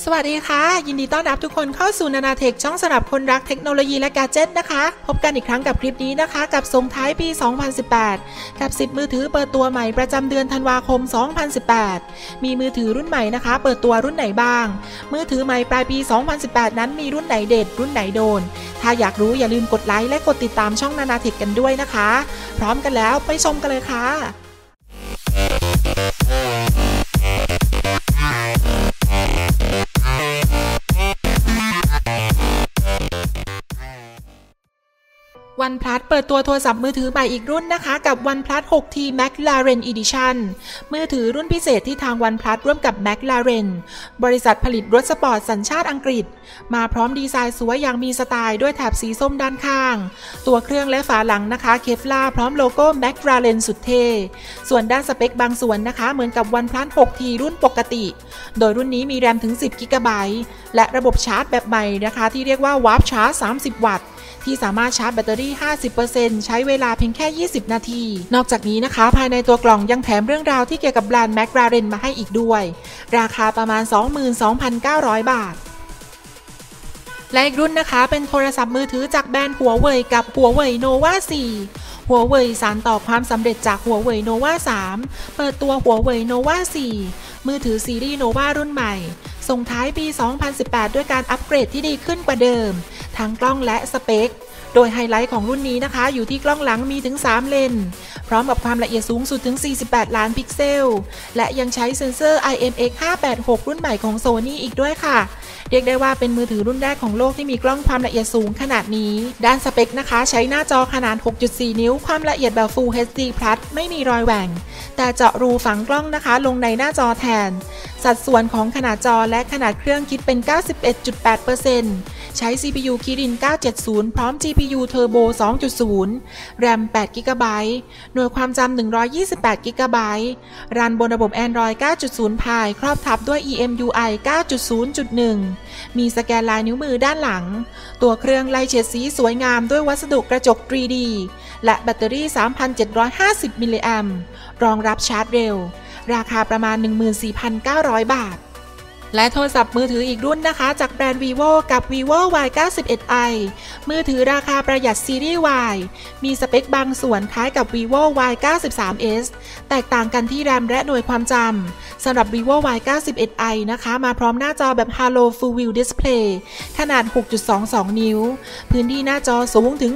สวัสดีค่ะ ยินดีต้อนรับทุกคนเข้าสู่นานาเทคช่องสำหรับคนรักเทคโนโลยีและกาเจ็ตนะคะ พบกันอีกครั้งกับคลิปนี้นะคะ กับส่งท้ายปี 2018 กับ 10 มือถือเปิดตัวใหม่ประจำเดือนธันวาคม 2018 มีมือถือรุ่นใหม่นะคะ เปิดตัวรุ่นไหนบ้าง มือถือใหม่ปลายปี 2018 นั้นมีรุ่นไหนเด็ด รุ่นไหนโดน ถ้าอยากรู้อย่าลืมกดไลค์และกดติดตามช่องนานาเทคกันด้วยนะคะ พร้อมกันแล้วไปชมกันเลยค่ะ วันพลัสเปิดตัวโทรศัพท์มือถือใหม่อีกรุ่นนะคะ กับ OnePlus 6T McLaren Edition มือถือรุ่นพิเศษที่ทาง OnePlus ร่วมกับ McLaren บริษัทผลิตรถสปอร์ตสัญชาติอังกฤษ มาพร้อมดีไซน์สวยอย่างมีสไตล์ด้วยแถบสีส้มด้านข้าง ตัวเครื่องและฝาหลังนะคะเคฟลาพร้อมโลโก้ McLaren สุดเท่ส่วนด้านสเปคบางส่วนนะคะ เหมือนกับ OnePlus 6T รุ่นปกติ โดยรุ่นนี้มีแรมถึง 10 g b และระบบชาร์จแบบใหม่นะคะ ที่เรียกว่า Warp Charge 30 วัตต์ ที่สามารถชาร์จแบตเตอรี่ 50%ใช้เวลาเพียงแค่ 20 นาที นอกจากนี้นะคะ ภายในตัวกล่องยังแถมเรื่องราวที่เกี่ยวกับแบรนด์ McLaren มาให้อีกด้วย ราคาประมาณ 22,900 บาทและอีกรุ่นนะคะเป็นโทรศัพท์มือถือจากแบรนด์หัวเว่ยกับหัวเว่ยโนวา4หัวเว่ยสารต่อความสำเร็จจากหัวเว่ยโนวา3เปิดตัวหัวเว่ยโนวา4มือถือซีรีส์โนวารุ่นใหม่ ส่งท้ายปี 2018 ด้วยการอัปเกรดที่ดีขึ้นกว่าเดิม ทั้งกล้องและสเปค โดยไฮไลท์ของรุ่นนี้นะคะ อยู่ที่กล้องหลังมีถึง 3 เลน พร้อมกับความละเอียดสูงสุดถึง 48 ล้านพิกเซล และยังใช้เซ็นเซอร์ IMX586 รุ่นใหม่ของ Sony อีกด้วยค่ะเรียกได้ว่าเป็นมือถือรุ่นแรกของโลกที่มีกล้องความละเอียดสูงขนาดนี้ ด้านสเปคนะคะ ใช้หน้าจอขนาด 6.4 นิ้ว ความละเอียดแบบ Full HD Plus ไม่มีรอยแหว่ง แต่เจาะรูฝังกล้องนะคะ ลงในหน้าจอแทน สัดส่วนของขนาดจอและขนาดเครื่องคิดเป็น 91.8%ใช้ CPU Kirin 970 พร้อม GPU Turbo 2.0แรม8 GB หน่วยความจำ 128 GB รันบนระบบ Android 9.0 Pie ครอบทับด้วย EMUI 9.0.1 มีสแกนลายนิ้วมือด้านหลัง ตัวเครื่องไล่เฉดสีสวยงามด้วยวัสดุกระจก 3D และแบตเตอรี่ 3,750 มิลลิแอมรองรับชาร์จเร็ว ราคาประมาณ 14,900 บาท และโทรศัพท์มือถืออีกรุ่นนะคะ จากแบรนด์ vivo กับ vivo y 9 1 i มือถือราคาประหยัดซีรีส์ y มีสเปคบางส่วนคล้ายกับ vivo y 9 3 s แตกต่างกันที่แรมและหน่วยความจำสำหรับ vivo y 9 1 i นะคะ มาพร้อมหน้าจอแบบ halo full view display ขนาด 6.22 นิ้ว พื้นที่หน้าจอสูงถึง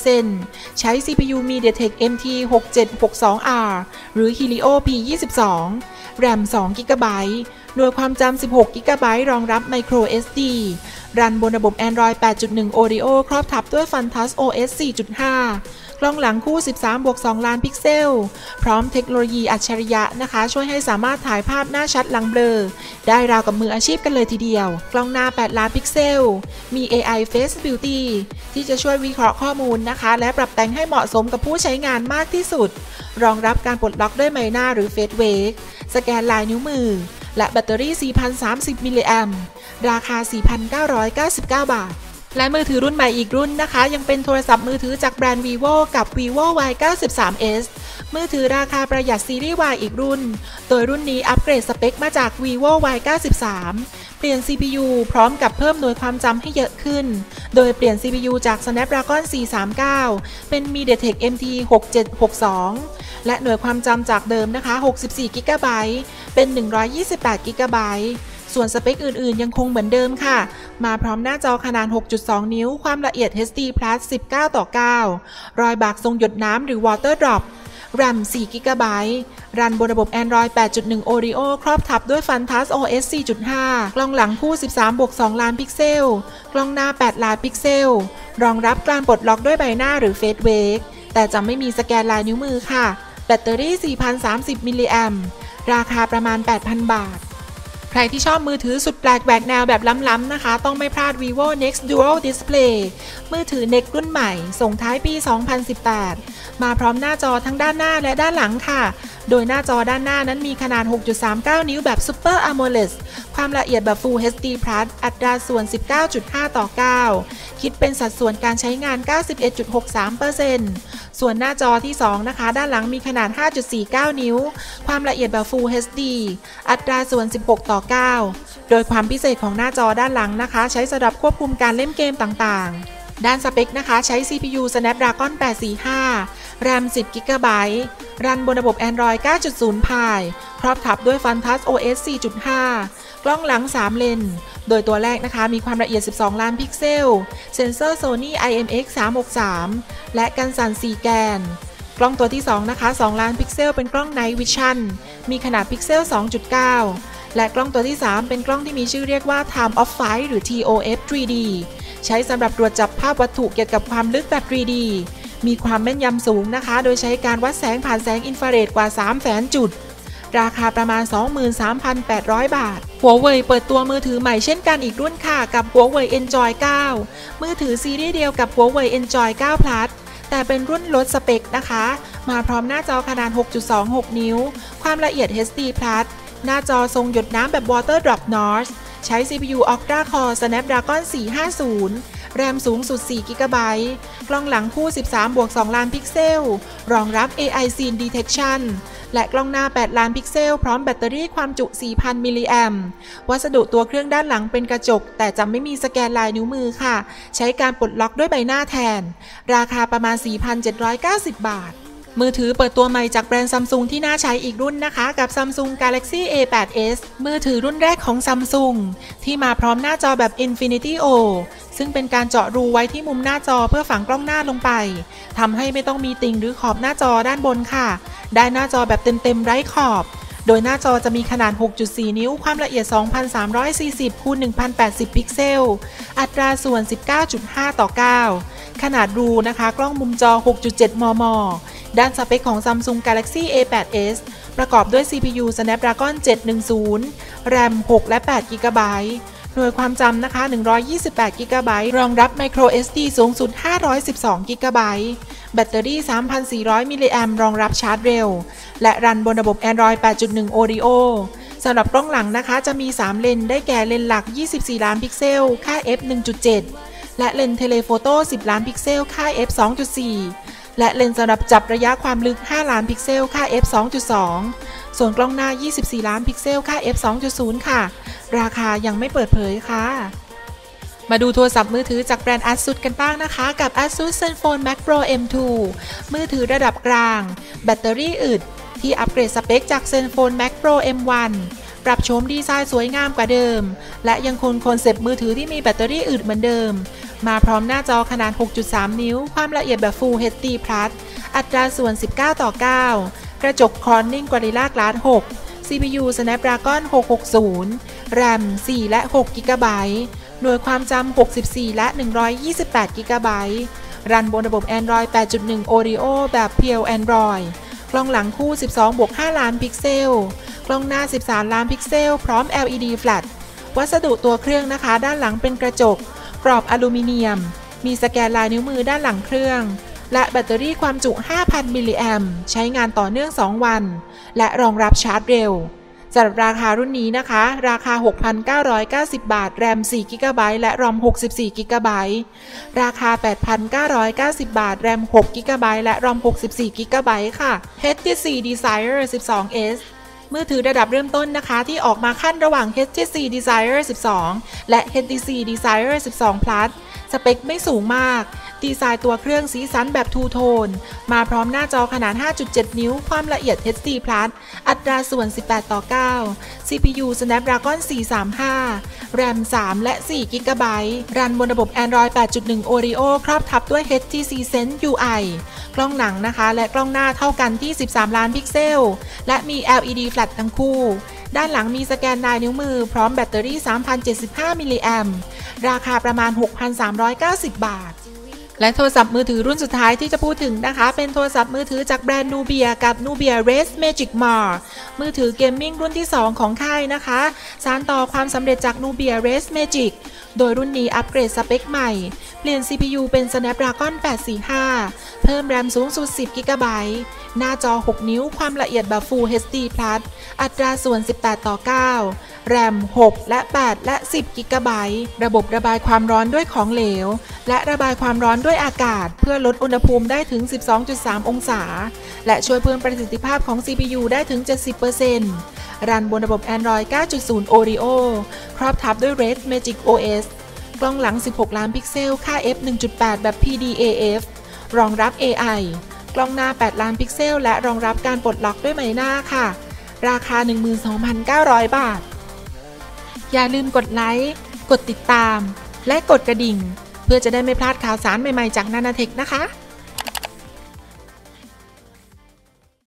88.6%ใช้ CPU MediaTek MT 6762R หรือ Helio P22 แรม 2 g b หน่วยความจำ 16 g b รองรับ Micro SD รันบนระบบ Android 8.1 Oreo ครอบทับด้วย Fantas OS 4.5 กล้องหลังคู่ 13 บวก 2 ล้านพิกเซล พร้อมเทคโนโลยีอัจฉริยะนะคะ ช่วยให้สามารถถ่ายภาพหน้าชัดหลังเบลอ ได้ราวกับมืออาชีพกันเลยทีเดียว กล้องหน้า 8 ล้านพิกเซล มี AI Face Beauty ที่จะช่วยวิเคราะห์ข้อมูลนะคะ และปรับแต่งให้เหมาะสมกับผู้ใช้งานมากที่สุด รองรับการปลดล็อกด้วยไมหน้าหรือ Face Wake สแกนลายนิ้วมือ และแบตเตอรี่ 4,030 มิลลิแอมป์ราคา 4,999 บาท และมือถือรุ่นใหม่อีกรุ่นนะคะ ยังเป็นโทรศัพท์มือถือจากแบรนด์ vivo กับ vivo y 9 3 s มือถือราคาประหยัดซีรีส์ Y อีกรุ่น โดยรุ่นนี้อัปเกรดสเปคมาจาก vivo y 93เปลี่ยน CPU พร้อมกับเพิ่มหน่วยความจำให้เยอะขึ้น โดยเปลี่ยน CPU จาก Snapdragon 439 เป็น MediaTek MT 6762 และหน่วยความจำจากเดิมนะคะ 64 g b เป็น 128 g b ส่วนสเปคอื่นๆ ยังคงเหมือนเดิมค่ะ มาพร้อมหน้าจอขนาด 6.2 นิ้ว ความละเอียด HD Plus 19 ต่อ 9 รอยบากทรงหยดน้ำหรือ Water Drop แรม4 g b รันบนระบบ Android 8.1 Oreo ครอบทับด้วย Fantas OS 4.5 กล้องหลังคู่ 13บวก2ล้านพิกเซล กล้องหน้า 8 ล้านพิกเซล รองรับการปลดล็อกด้วยใบหน้าหรือ Face Wake แต่จะไม่มีสแกนลายนิ้วมือค่ะ แบตเตอรี่ 4,030 มิลลิแอมป์ ราคาประมาณ 8,000 บาท ใครที่ชอบมือถือสุดแปลกแหวกแนวแบบล้ำ ๆ นะคะ ต้องไม่พลาด vivo next dual display มือถือ next รุ่นใหม่ ส่งท้ายปี 2018 มาพร้อมหน้าจอทั้งด้านหน้าและด้านหลังค่ะ โดยหน้าจอด้านหน้านั้นมีขนาด 6.39 นิ้วแบบ Super AMOLED ความละเอียดแบบ Full HD Plus อัตราส่วน 19.5 ต่อ 9 คิดเป็นสัดส่วนการใช้งาน 91.63% ส่วนหน้าจอที่ 2 นะคะ ด้านหลังมีขนาด 5.49 นิ้ว ความละเอียดแบบ Full HD อัตราส่วน 16 ต่อ 9 โดยความพิเศษของหน้าจอด้านหลังนะคะ ใช้สำหรับควบคุมการเล่นเกมต่างๆด้านสเปคนะคะ ใช้ CPU Snapdragon 845 RAM 10 GB รันบนระบบ Android 9.0 Pie ครอบทับด้วย Fantas OS 4.5 กล้องหลัง 3 เลน โดยตัวแรกนะคะมีความละเอียด 12 ล้านพิกเซล เซนเซอร์ Sony IMX 363 และกันสั่น4 แกน กล้องตัวที่ 2 นะคะ 2 ล้านพิกเซล เป็นกล้อง Night Vision มีขนาดพิกเซล 2.9 และกล้องตัวที่ 3 เป็นกล้องที่มีชื่อเรียกว่า Time of Flight หรือ TOF 3D ใช้สำหรับตรวจจับภาพวัตถุเกี่ยวกับความลึกแบบ 3D มีความแม่นยำสูงนะคะ โดยใช้การวัดแสงผ่านแสงอินฟราเรดกว่า 3 0 0แสนจุด ราคาประมาณ 23,800 บาท หัวเว่ยเปิดตัวมือถือใหม่เช่นกันอีกรุ่นค่ะ กับหัวเว่ย Enjoy 9 มือถือซีรีส์เดียวกับหัวเว่ย Enjoy 9 Plus แต่เป็นรุ่นลดสเปคนะคะ มาพร้อมหน้าจอขนาด 6.26 นิ้ว ความละเอียด HD Plus หน้าจอทรงหยดน้ำแบบ Water Drop Notch ใช้ CPU Octa Core Snapdragon 450 แรมสูงสุด4 GB กล้องหลังคู่ 13 บวก 2 ล้านพิกเซล รองรับ AI Scene Detection และกล้องหน้า 8 ล้านพิกเซล พร้อมแบตเตอรี่ความจุ 4,000 มิลลิแอมวัสดุตัวเครื่องด้านหลังเป็นกระจก แต่จะไม่มีสแกนลายนิ้วมือค่ะ ใช้การปลดล็อกด้วยใบหน้าแทน ราคาประมาณ 4,790 บาทมือถือเปิดตัวใหม่จากแบรนด์ซัมซุงที่น่าใช้อีกรุ่นนะคะ กับ Samsung Galaxy A8s มือถือรุ่นแรกของซัมซุงที่มาพร้อมหน้าจอแบบ Infinity O ซึ่งเป็นการเจาะรูไว้ที่มุมหน้าจอเพื่อฝังกล้องหน้าลงไปทำให้ไม่ต้องมีติ่งหรือขอบหน้าจอด้านบนค่ะ ได้หน้าจอแบบเต็มๆไร้ขอบ โดยหน้าจอจะมีขนาด 6.4 นิ้ว ความละเอียด 2340คูณ1080 พิกเซล อัตราส่วน 19.5 ต่อ 9 ขนาดรูนะคะ กล้องมุมจอ 6.7 มม ด้านสเปคของ Samsung Galaxy A8s ประกอบด้วย CPU Snapdragon 710 RAM 6 และ8 GB หน่วยความจำนะคะ 128 GB รองรับ Micro SD สูงสุด 512 GB แบตเตอรี่ 3,400 มิลลิแอมรองรับชาร์จเร็ว และรันบนระบบ Android 8.1 Oreo สำหรับกล้องหลังนะคะจะมี 3 เลนได้แก่เลนหลัก 24 ล้านพิกเซล ค่า f 1.7 และเลนเทเลโฟโต้ 10 ล้านพิกเซล ค่า f 2.4 และเลนส์สำหรับจับระยะความลึก 5 ล้านพิกเซล ค่า f 2.2 ส่วนกล้องหน้า 24 ล้านพิกเซลค่า f 2.0 ค่ะ ราคายังไม่เปิดเผยค่ะมาดูโทรศัพท์มือถือจากแบรนด์ ASUS กันบ้างนะคะ กับ ASUS ZenFone Max Pro M2 มือถือระดับกลาง แบตเตอรี่อึด ที่อัปเกรดสเปคจาก ZenFone Max Pro M1 ปรับโฉมดีไซน์สวยงามกว่าเดิม และยังคงคอนเซปต์มือถือที่มีแบตเตอรี่อึดเหมือนเดิม มาพร้อมหน้าจอขนาด 6.3 นิ้ว ความละเอียดแบบ Full HD Plus อัตราส่วน 19 ต่อ 9 กระจก Corning Gorilla Glass 6 CPU Snapdragon 660 RAM 4 และ 6 GB หน่วยความจำ 64 และ 128 GB รันบนระบบ Android 8.1 Oreo แบบ Pure Android กล้องหลังคู่ 12 บวก 5 ล้านพิกเซล กล้องหน้า 13 ล้านพิกเซล พร้อม LED Flat วัสดุตัวเครื่องนะคะ ด้านหลังเป็นกระจก กรอบอลูมิเนียม มีสแกนลายนิ้วมือด้านหลังเครื่อง และแบตเตอรี่ความจุ 5,000 มิลลิแอมใช้งานต่อเนื่อง 2 วัน และรองรับชาร์จเร็วสำหรับราคารุ่นนี้นะคะ ราคา 6,990 บาท แรม4กิกะไบต์และรอม 64กิกะไบต์ราคา 8,990 บาท แรม6กิกะไบต์และรอม 64กิกะไบต์ค่ะ HTC Desire 12s มือถือระดับเริ่มต้นนะคะ ที่ออกมาขั้นระหว่าง HTC Desire 12 และ HTC Desire 12 Plus สเปคไม่สูงมาก ดีไซน์ตัวเครื่องสีสันแบบทูโทน มาพร้อมหน้าจอขนาด 5.7 นิ้ว ความละเอียด HD Plus อัตราส่วน 18 ต่อ 9 CPU Snapdragon 435 RAM 3 และ 4 GB รันบนระบบ Android 8.1 Oreo ครอบทับด้วย HTC Sense UI กล้องหลังนะคะ และกล้องหน้าเท่ากันที่ 13 ล้านพิกเซล และมี LED flat ทั้งคู่ ด้านหลังมีสแกนลายนิ้วมือ พร้อมแบตเตอรี่ 3,075 มิลลิแอมราคาประมาณ 6,390 บาท และโทรศัพท์มือถือรุ่นสุดท้ายที่จะพูดถึงนะคะ เป็นโทรศัพท์มือถือจากแบรนด์นูเบียกับ Nubia Race Magic Mar มือถือเกมมิ่งรุ่นที่ 2 ของค่ายนะคะ สานต่อความสำเร็จจาก Nubia Race Magic โดยรุ่นนี้อัปเกรดสเปคใหม่ เปลี่ยน CPU เป็น Snapdragon 845 เพิ่มแรมสูงสุด 10 g b หน้าจอ 6 นิ้วความละเอียดแบบ Full HD Plus อัตราส่วน 18 ต่อ 9 แรม 6 และ 8 และ 10 g b ระบบระบายความร้อนด้วยของเหลว และระบายความร้อนด้วยอากาศ เพื่อลดอุณหภูมิได้ถึง 12.3 องศา และช่วยเพิ่มประสิทธิภาพของ CPU ได้ถึง 70%รันบนระบบ Android 9.0 Oreo ครอบทับด้วย Red Magic OS กล้องหลัง 16 ล้านพิกเซล ค่า f 1.8 แบบ PDAF รองรับ AI กล้องหน้า 8 ล้านพิกเซล และรองรับการปลดล็อกด้วยไหมหน้าค่ะ ราคา 12,900 บาท อย่าลืมกดไลค์ กดติดตาม และกดกระดิ่ง เพื่อจะได้ไม่พลาดข่าวสารใหม่ๆจากนานาเทคนะคะ